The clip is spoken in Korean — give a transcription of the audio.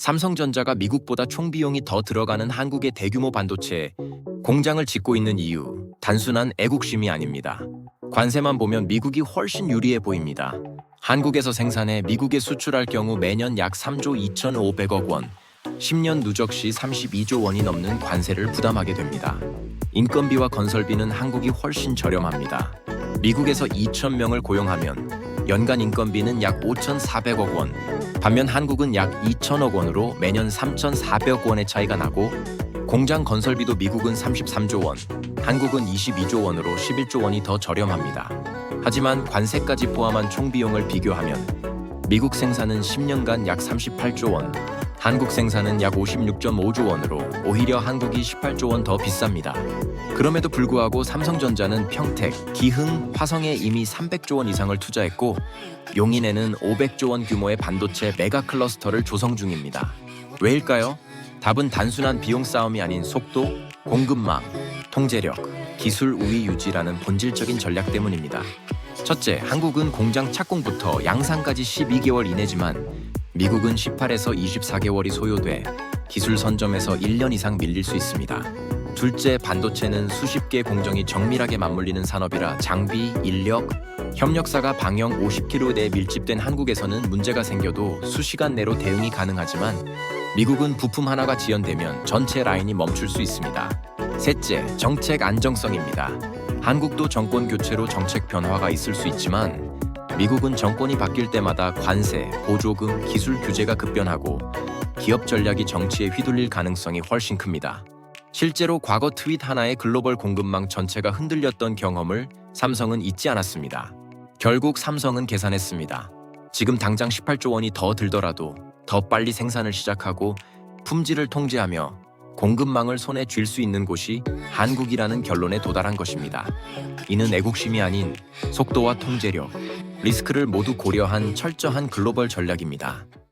삼성전자가 미국보다 총 비용이 더 들어가는 한국의 대규모 반도체 공장을 짓고 있는 이유 단순한 애국심이 아닙니다. 관세만 보면 미국이 훨씬 유리해 보입니다. 한국에서 생산해 미국에 수출할 경우 매년 약 3조 2,500억 원, 10년 누적 시 32조 원이 넘는 관세를 부담하게 됩니다. 인건비와 건설비는 한국이 훨씬 저렴합니다. 미국에서 2,000명을 고용하면 연간 인건비는 약 5,400억 원, 반면 한국은 약 2천억 원으로 매년 3,400억 원의 차이가 나고 공장 건설비도 미국은 33조 원, 한국은 22조 원으로 11조 원이 더 저렴합니다. 하지만 관세까지 포함한 총 비용을 비교하면 미국 생산은 10년간 약 38조 원, 한국 생산은 약 56.5조 원으로 오히려 한국이 18조 원 더 비쌉니다. 그럼에도 불구하고 삼성전자는 평택, 기흥, 화성에 이미 300조 원 이상을 투자했고 용인에는 500조 원 규모의 반도체 메가 클러스터를 조성 중입니다. 왜일까요? 답은 단순한 비용 싸움이 아닌 속도, 공급망, 통제력, 기술 우위 유지라는 본질적인 전략 때문입니다. 첫째, 한국은 공장 착공부터 양산까지 12개월 이내지만 미국은 18에서 24개월이 소요돼 기술 선점에서 1년 이상 밀릴 수 있습니다. 둘째, 반도체는 수십 개 공정이 정밀하게 맞물리는 산업이라 장비, 인력, 협력사가 방영 50km 내에 밀집된 한국에서는 문제가 생겨도 수시간 내로 대응이 가능하지만 미국은 부품 하나가 지연되면 전체 라인이 멈출 수 있습니다. 셋째, 정책 안정성입니다. 한국도 정권 교체로 정책 변화가 있을 수 있지만 미국은 정권이 바뀔 때마다 관세, 보조금, 기술 규제가 급변하고 기업 전략이 정치에 휘둘릴 가능성이 훨씬 큽니다. 실제로 과거 트윗 하나의 글로벌 공급망 전체가 흔들렸던 경험을 삼성은 잊지 않았습니다. 결국 삼성은 계산했습니다. 지금 당장 18조 원이 더 들더라도 더 빨리 생산을 시작하고 품질을 통제하며 공급망을 손에 쥘 수 있는 곳이 한국이라는 결론에 도달한 것입니다. 이는 애국심이 아닌 속도와 통제력, 리스크를 모두 고려한 철저한 글로벌 전략입니다.